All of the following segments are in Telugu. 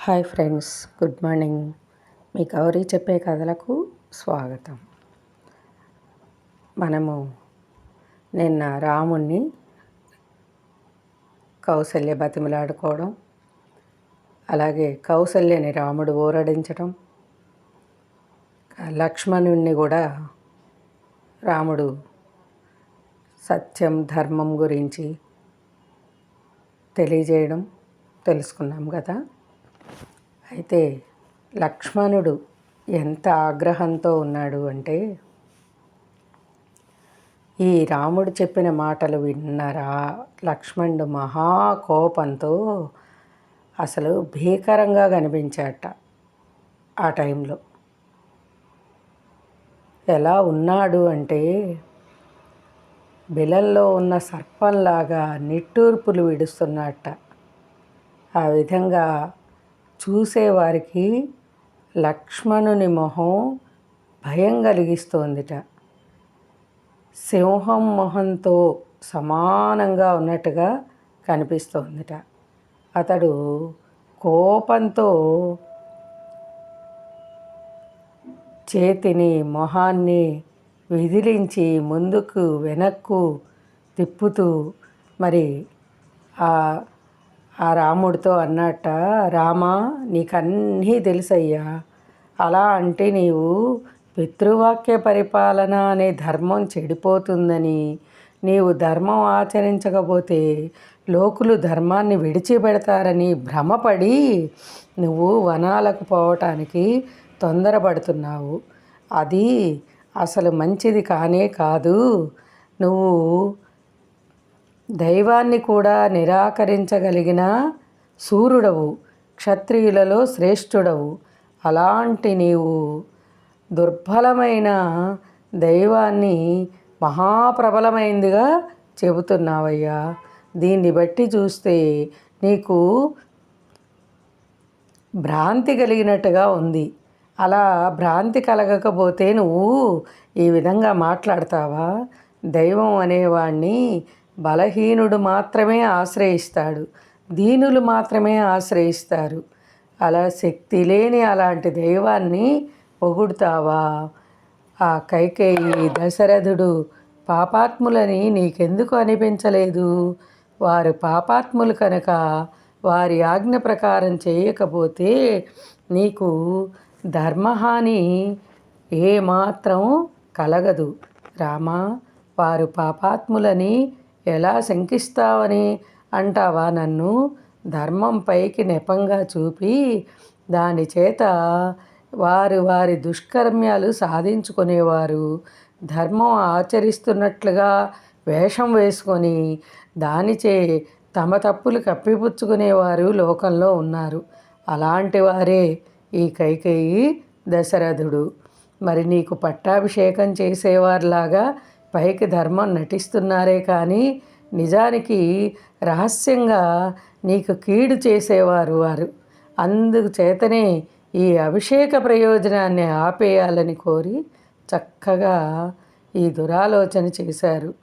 Hi friends good morning. మీ గౌరీ చెప్పే కథలకు స్వాగతం. మనము నిన్న రాముణ్ణి కౌసల్య బతిమలాడుకోవడం అలాగే కౌసల్యని రాముడు ఊరడించడం లక్ష్మణుణ్ణి కూడా రాముడు సత్యం ధర్మం గురించి తెలియజేయడం తెలుసుకున్నాం కదా. అయితే లక్ష్మణుడు ఎంత ఆగ్రహంతో ఉన్నాడు అంటే ఈ రాముడు చెప్పిన మాటలు విన్నరా? లక్ష్మణుడు మహాకోపంతో అసలు భీకరంగా కనిపించాట ఆ టైంలో. ఎలా ఉన్నాడు అంటే బిలల్లో ఉన్న సర్పంలాగా నిట్టూర్పులు విడుస్తున్నట్ట. ఆ విధంగా చూసేవారికి లక్ష్మణుని మొహం భయం కలిగిస్తోందిట. సింహం మొహంతో సమానంగా ఉన్నట్టుగా కనిపిస్తోందిట. అతడు కోపంతో చేతిని మొహాన్ని విదిలించి ముందుకు వెనక్కు తిప్పుతూ మరి ఆ ఆ రాముడితో అన్నట్ట రామా నీకన్నీ తెలుసయ్యా. అలా అంటే నీవు పితృవాక్య పరిపాలన అనే ధర్మం చెడిపోతుందని. నీవు ధర్మం ఆచరించకపోతే లోకులు ధర్మాన్ని విడిచిపెడతారని భ్రమపడి నువ్వు వనాలకు పోవటానికి తొందరపడుతున్నావు. అది అసలు మంచిది కానే కాదు. నువ్వు దైవాన్ని కూడా నిరాకరించగలిగిన శూరుడవు క్షత్రియులలో శ్రేష్ఠుడవు. అలాంటి నీవు దుర్బలమైన దైవాన్ని మహాప్రబలమైందిగా చెబుతున్నావయ్యా. దీన్ని బట్టి చూస్తే నీకు భ్రాంతి కలిగినట్టుగా ఉంది. అలా భ్రాంతి కలగకపోతే నువ్వు ఈ విధంగా మాట్లాడతావా? దైవం అనేవాణ్ణి బలహీనుడు మాత్రమే ఆశ్రయిస్తాడు. దీనులు మాత్రమే ఆశ్రయిస్తారు. అలా శక్తి లేని అలాంటి దైవాన్ని పొగుడుతావా? ఆ కైకేయి దశరథుడు పాపాత్ములని నీకెందుకు అనిపించలేదు? వారు పాపాత్ములు కనుక వారి ఆజ్ఞ ప్రకారం చేయకపోతే నీకు ధర్మహాని ఏమాత్రం కలగదు. రామా వారు పాపాత్ములని ఎలా శంకిస్తావని అంటావా నన్ను? ధర్మం పైకి నెపంగా చూపి దాని చేత వారు వారి దుష్కర్మ్యాలు సాధించుకునేవారు. ధర్మం ఆచరిస్తున్నట్లుగా వేషం వేసుకొని దానిచే తమ తప్పులు కప్పిపుచ్చుకునేవారు లోకంలో ఉన్నారు. అలాంటి వారే ఈ కైకేయి దశరథుడు. మరి నీకు పట్టాభిషేకం చేసేవారిలాగా పైకి ధర్మం నటిస్తున్నారే కానీ నిజానికి రహస్యంగా నీకు కీడు చేసేవారు వారు. అందుచేతనే ఈ అభిషేక ప్రయోజనాన్ని ఆపేయాలని కోరి చక్కగా ఈ దురాలోచన చేశారు.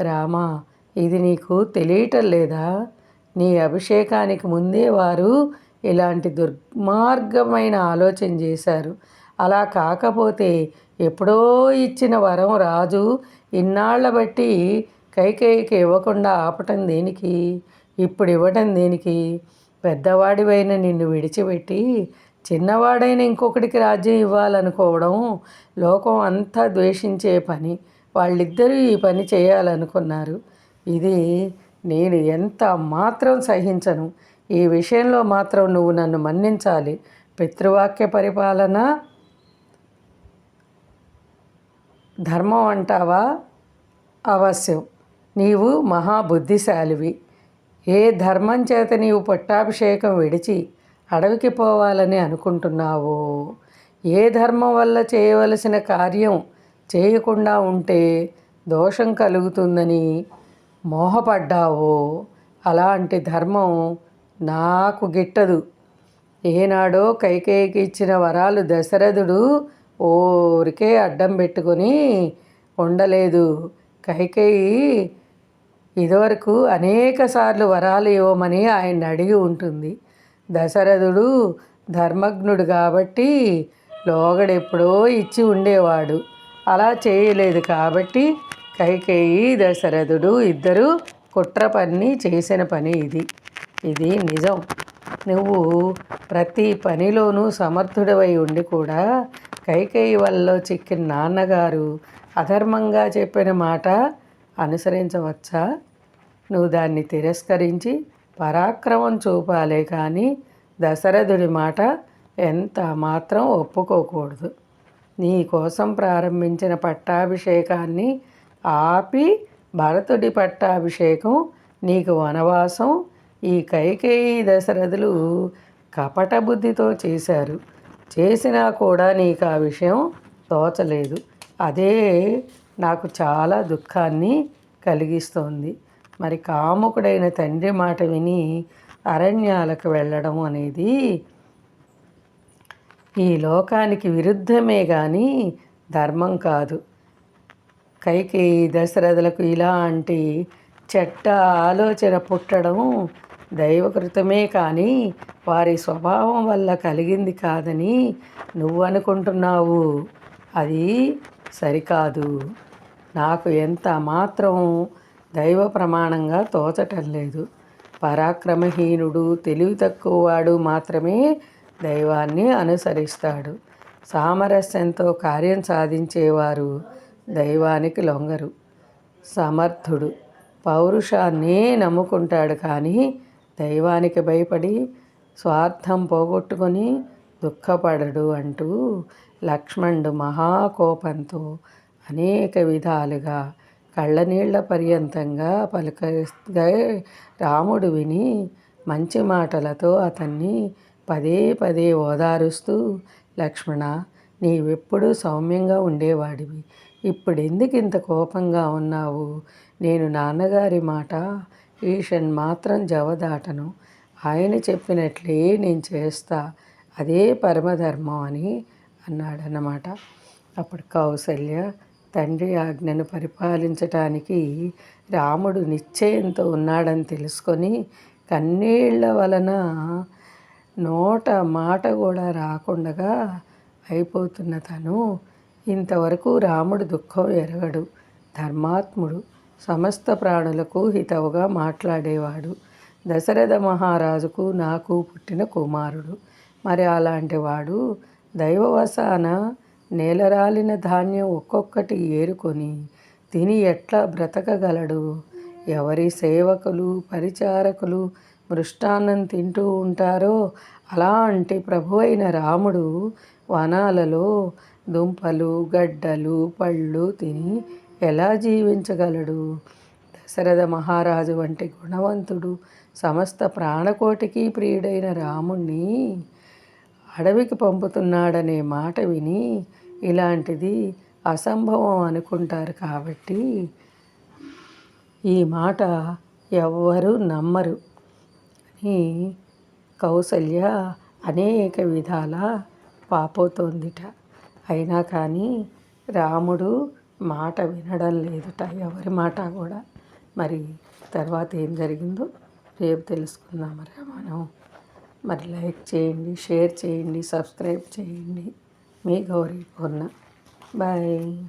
రామా ఇది నీకు తెలియటం లేదా? నీ అభిషేకానికి ముందే వారు ఇలాంటి దుర్మార్గమైన ఆలోచన చేశారు. అలా కాకపోతే ఎప్పుడో ఇచ్చిన వరం రాజు ఇన్నాళ్ళ బట్టి కైకేయికి ఇవ్వకుండా ఆపటం దేనికి? ఇప్పుడు ఇవ్వటం దేనికి? పెద్దవాడివైన నిన్ను విడిచిపెట్టి చిన్నవాడైన ఇంకొకటికి రాజ్యం ఇవ్వాలనుకోవడం లోకం అంతా ద్వేషించే పని. వాళ్ళిద్దరూ ఈ పని చేయాలనుకున్నారు. ఇది నేను ఎంత మాత్రం సహించను. ఈ విషయంలో మాత్రం నువ్వు నన్ను మన్నించాలి. పితృవాక్య పరిపాలన ధర్మం అంటావా? అవశ్యం. నీవు మహాబుద్ధిశాలివి. ఏ ధర్మం చేత నీవు పట్టాభిషేకం విడిచి అడవికి పోవాలని అనుకుంటున్నావో? ఏ ధర్మం వల్ల చేయవలసిన కార్యం చేయకుండా ఉంటే దోషం కలుగుతుందని మోహపడ్డావో? అలాంటి ధర్మం నాకు గిట్టదు. ఏనాడో కైకేయికి ఇచ్చిన వరాలు దశరథుడు ఊరికే అడ్డం పెట్టుకొని ఉండలేదు. కైకేయి ఇదివరకు అనేక సార్లు వరాలు ఇవ్వమని ఆయన అడిగి ఉంటుంది. దశరథుడు ధర్మజ్ఞుడు కాబట్టి లోగడెప్పుడో ఇచ్చి ఉండేవాడు. అలా చేయలేదు కాబట్టి కైకేయి దశరథుడు ఇద్దరు కుట్ర పని చేసిన పని ఇది. ఇది నిజం. నువ్వు ప్రతి పనిలోనూ సమర్థుడవై ఉండి కూడా కైకేయి వల్ల చిక్కిన నాన్నగారు అధర్మంగా చెప్పిన మాట అనుసరించవచ్చా? నువ్వు దాన్ని తిరస్కరించి పరాక్రమం చూపాలే కానీ దశరథుడి మాట ఎంత మాత్రం ఒప్పుకోకూడదు. నీ కోసం ప్రారంభించిన పట్టాభిషేకాన్ని ఆపి భరతుడి పట్టాభిషేకం నీకు వనవాసం ఈ కైకేయి దశరథులు కపట బుద్ధితో చేశారు. చేసినా కూడా నీకు ఆ విషయం తోచలేదు. అదే నాకు చాలా దుఃఖాన్ని కలిగిస్తోంది. మరి కాముకుడైన తండ్రి మాట విని అరణ్యాలకు వెళ్ళడం అనేది ఈ లోకానికి విరుద్ధమే కానీ ధర్మం కాదు. కైకి దశరథులకు ఇలాంటి చెట్ట ఆలోచన పుట్టడం దైవకృతమే కానీ వారి స్వభావం వల్ల కలిగింది కాదని నువ్వు అనుకుంటున్నావు. అది సరికాదు. నాకు ఎంత మాత్రం దైవ ప్రమాణంగా తోచటం లేదు. పరాక్రమహీనుడు తెలివి తక్కువవాడు మాత్రమే దైవాన్ని అనుసరిస్తాడు. సామరస్యంతో కార్యం సాధించేవారు దైవానికి లొంగరు. సమర్థుడు. పౌరుషాన్నే నమ్ముకుంటాడు కానీ దైవానికి భయపడి స్వార్థం పోగొట్టుకొని దుఃఖపడడు అంటూ లక్ష్మణుడు మహాకోపంతో అనేక విధాలుగా కళ్ళనీళ్ళ పర్యంతంగా పలకరిస్తే రాముడు విని మంచి మాటలతో అతన్ని పదే పదే ఓదారుస్తూ లక్ష్మణ నీవెప్పుడూ సౌమ్యంగా ఉండేవాడివి. ఇప్పుడు ఎందుకు ఇంత కోపంగా ఉన్నావు? నేను నాన్నగారి మాట ఈషన్ మాత్రం జవదాటను. ఆయన చెప్పినట్లే నేను చేస్తా అదే పరమధర్మం అని అన్నాడన్నమాట. అప్పుడు కౌసల్య తండ్రి ఆజ్ఞను పరిపాలించటానికి రాముడు నిశ్చయంతో ఉన్నాడని తెలుసుకొని కన్నీళ్ళ వలన నోట మాట కూడా రాకుండా అయిపోతున్న తను. ఇంతవరకు రాముడు దుఃఖం ఎరగడు. ధర్మాత్ముడు సమస్త ప్రాణులకు హితవుగా మాట్లాడేవాడు. దశరథ మహారాజుకు నాకు పుట్టిన కుమారుడు. మరి అలాంటి వాడు దైవవశాన నేలరాలిన ధాన్యం ఒక్కొక్కటి ఏరుకొని తిని ఎట్లా బ్రతకగలడు? ఎవరి సేవకులు పరిచారకులు మృష్టాన్నం తింటూ ఉంటారో? అలాంటి ప్రభు అయిన రాముడు వనాలలో దుంపలు గడ్డలు పళ్ళు తిని ఎలా జీవించగలడు? దశరథ మహారాజు వంటి గుణవంతుడు సమస్త ప్రాణకోటికి ప్రియుడైన రాముణ్ణి అడవికి పంపుతున్నాడనే మాట విని ఇలాంటిది అసంభవం అనుకుంటారు కాబట్టి ఈ మాట ఎవ్వరూ నమ్మరు. అని కౌసల్య అనేక విధాల పాపోతోందిట. అయినా కానీ రాముడు మాట వినడం లేదుట ఎవరి మాట కూడా. మరి తర్వాత ఏం జరిగిందో రేపు తెలుసుకుందాం మరి మనం. మరి లైక్ చేయండి షేర్ చేయండి సబ్స్క్రైబ్ చేయండి. మీ గౌరీ పూర్ణ. బాయ్.